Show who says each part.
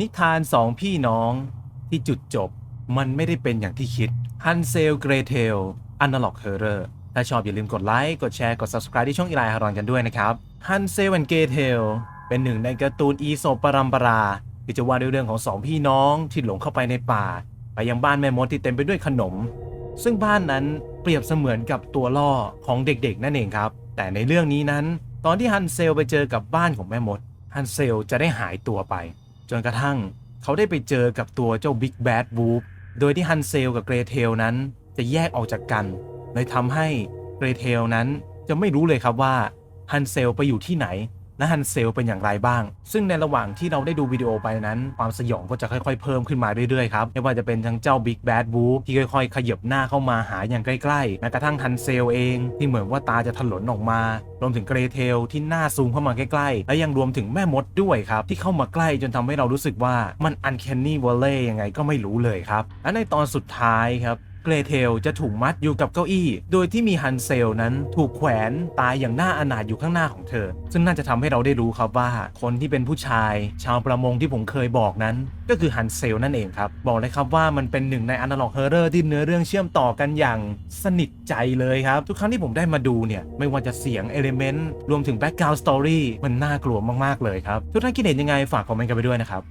Speaker 1: นิทานสองพี่น้องที่จุดจบมันไม่ได้เป็นอย่างที่คิดฮันเซลเกรเทลอันาล็อกเฮอร์เรอร์ถ้าชอบอย่าลืมกดไลค์ กดแชร์ กด subscribe ที่ช่องอีไลฮารอนกันด้วยนะครับฮันเซลแอนเกรเทลเป็นหนึ่งในการ์ตูนอีโซปรัมปราที่จะว่าด้วยเรื่องของสองพี่น้องที่หลงเข้าไปในป่า ไปยังบ้านแม่มดที่เต็มไปด้วยขนม ซึ่งบ้านนั้นเปรียบเสมือนกับตัวล่อของเด็กๆ นั่นเองครับ แต่ในเรื่องนี้นั้น ตอนที่ฮันเซลไปเจอกับบ้านของแม่มดฮันเซลจะได้หายตัวไป จนกระทั่งเขาได้ไปเจอกับตัวเจ้าบิ๊กแบดบูฟโดยที่ฮันเซลกับเกรเทลนั้นจะแยกออกจากกันเลยทำให้เกรเทลนั้นจะไม่รู้เลยครับว่าฮันเซลไปอยู่ที่ไหน และฮันเซลเป็นอย่างไรบ้าง ซึ่งในระหว่างที่เราได้ดูวิดีโอไปนั้น ความสยองก็จะค่อยๆ เพิ่มขึ้นมาเรื่อยๆ ครับ ไม่ว่าจะเป็นทั้งเจ้าบิ๊กแบดบูที่ค่อยๆ ขยับหน้าเข้ามาหาอย่างใกล้ๆ แม้กระทั่งฮันเซลเอง ที่เหมือนว่าตาจะถลนออกมา รวมถึงเกรเทลที่หน้าซูมเข้ามาใกล้ๆ และยังรวมถึงแม่มดด้วยครับ ที่เข้ามาใกล้จนทำให้เรารู้สึกว่ามันอันแคนนี่วอลเล่ยังไงก็ไม่รู้เลยครับ และในตอนสุดท้ายครับ เกรเทลจะถูกมัดอยู่กับเก้าอี้ โดยที่มีฮันเซลนั้นถูกแขวนตายอย่างน่าอนาถอยู่ข้างหน้าของเธอ ซึ่งน่าจะทำให้เราได้รู้ครับว่า คนที่เป็นผู้ชาย ชาวประมงที่ผมเคยบอกนั้น ก็คือฮันเซลนั่นเองครับ บอกเลยครับว่ามันเป็นหนึ่งในอนาล็อกเฮอร์เรอร์ที่เนื้อเรื่องเชื่อมต่อกันอย่างสนิทใจเลยครับ ทุกครั้งที่ผมได้มาดูเนี่ยไม่ว่าจะเสียงเอลิเมนต์รวมถึงแบ็กกราวด์สตอรี่มันน่ากลัวมากๆเลยครับทุกท่านคิดเห็นยังไงฝากคอมเมนต์กันไปด้วยนะครับ